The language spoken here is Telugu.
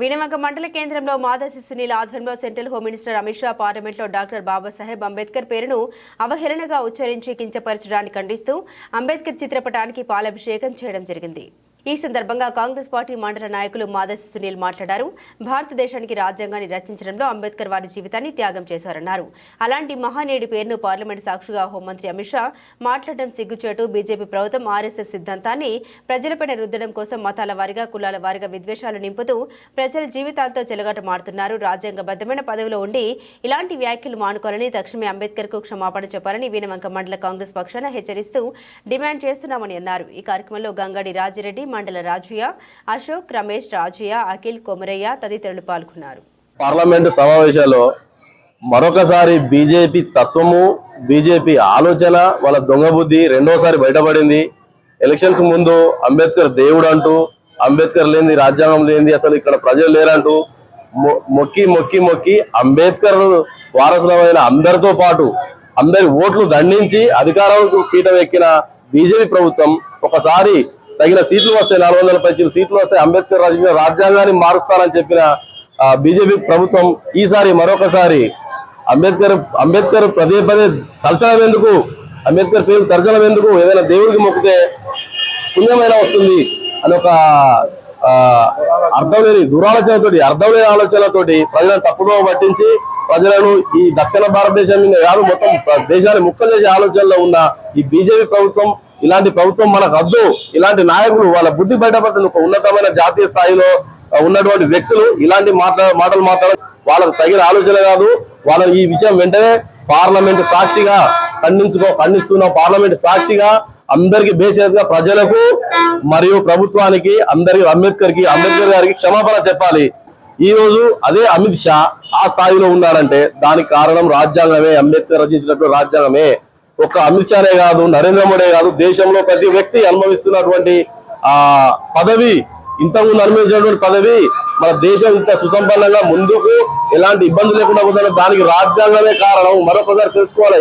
వినమక మండల కేంద్రంలో మాదసి సునీల్ ఆధ్వర్యంలో central home minister Amit Shah పార్లమెంట్లో డాక్టర్ బాబాసాహెబ్ అంబేద్కర్ పేరును అవహేళనగా ఉచ్చరించి కించపరచడాన్ని ఖండిస్తూ అంబేద్కర్ చిత్రపటానికి పాలాభిషేకం చేయడం జరిగింది. ఈ సందర్భంగా కాంగ్రెస్ పార్టీ మండల నాయకులు మాదసి సునీల్ మాట్లాడారు. భారతదేశానికి రాజ్యాంగాన్ని రచించడంలో అంబేద్కర్ వారి జీవితాన్ని త్యాగం చేశారన్నారు. అలాంటి మహానేడి పేరును పార్లమెంట్ సాక్షిగా హోంమంత్రి అమిత్ షా మాట్లాడడం సిగ్గుచేటు బీజేపీ ప్రభుత్వం ఆర్ఎస్ఎస్ సిద్ధాంతాన్ని ప్రజలపైన రుద్దడం కోసం మతాల వారిగా కులాల వారిగా విద్వేషాలు నింపుతూ ప్రజల జీవితాలతో చెలగాటమాడుతున్నారు. రాజ్యాంగబద్ధమైన పదవిలో ఉండి ఇలాంటి వ్యాఖ్యలు మానుకోవాలని తక్షణమే అంబేద్కర్కు క్షమాపణ చెప్పాలని వీణవంక మండల కాంగ్రెస్ పక్షాన హెచ్చరిస్తూ డిమాండ్ చేస్తున్నామని అన్నారు. ఈ కార్యక్రమంలో గంగాడి రాజిరెడ్డి మండల రాజయ్య అశోక్ రమేష్ రాజయ్య అఖిల్ కొమరయ్య తదితరులు పాల్గొన్నారు. పార్లమెంటు సమావేశాల్లో మరొకసారి బీజేపీ తత్వము బీజేపీ ఆలోచన వాళ్ళ దొంగ బుద్ధి రెండోసారి బయటపడింది. ఎలక్షన్స్ ముందు అంబేద్కర్ దేవుడు అంటూ అంబేద్కర్ లేని రాజ్యాంగం లేని అసలు ఇక్కడ ప్రజలు లేరంటూ మొ- మొక్కి మొక్కి మొక్కి అంబేద్కర్ వారసులమైన అందరితో పాటు అందరి ఓట్లు దండించి అధికారం పీఠం ఎక్కిన బీజేపీ ప్రభుత్వం ఒకసారి తగిన సీట్లు వస్తే నాలుగు వందల పైచీలు సీట్లు వస్తే అంబేద్కర్ రచించిన రాజ్యాంగాన్ని మారుస్తానని చెప్పిన బీజేపీ ప్రభుత్వం ఈసారి మరొకసారి అంబేద్కర్ అంబేద్కర్ పదే పదే తలచడం ఎందుకు? అంబేద్కర్ పేరు తరచడం ఎందుకు? ఏదైనా దేవుడికి మొక్కితే పుణ్యమైన వస్తుంది? అని ఒక అర్థం లేని దురాలోచనతోటి అర్థం లేని ఆలోచనతోటి ప్రజలను తప్పుదో పట్టించి ప్రజలను ఈ దక్షిణ భారతదేశం మీద కాదు మొత్తం దేశాన్ని ముక్కలు చేసే ఆలోచనలో ఉన్న ఈ బీజేపీ ప్రభుత్వం ఇలాంటి ప్రభుత్వం మనకు వద్దు. ఇలాంటి నాయకులు వాళ్ళ బుద్ధి బయటపడిన ఒక ఉన్నతమైన జాతీయ స్థాయిలో ఉన్నటువంటి వ్యక్తులు ఇలాంటి మాట్లా మాటలు మాట్లాడ వాళ్ళకు తగిన ఆలోచన కాదు. వాళ్ళ ఈ విషయం వెంటనే పార్లమెంట్ సాక్షిగా ఖండించుకో ఖండిస్తున్న. పార్లమెంట్ సాక్షిగా అందరికి బేసేదిగా ప్రజలకు మరియు ప్రభుత్వానికి అందరికి అంబేద్కర్కి అంబేద్కర్ గారికి క్షమాపణ చెప్పాలి. ఈ రోజు అదే అమిత్ షా ఆ స్థాయిలో ఉన్నాడంటే దానికి కారణం రాజ్యాంగమే. అంబేద్కర్ రచించినటువంటి రాజ్యాంగమే. ఒక్క అమిత్ షానే కాదు నరేంద్ర మోడీ కాదు దేశంలో ప్రతి వ్యక్తి అనుభవిస్తున్నటువంటి ఆ పదవి ఇంతకుముందు అనుభవించినటువంటి పదవి మన దేశం ఇంత సుసంపన్నంగా ముందుకు ఎలాంటి ఇబ్బంది లేకుండా పోతున్న దానికి రాజ్యాంగమే కారణం. మరొకసారి తెలుసుకోవాలి.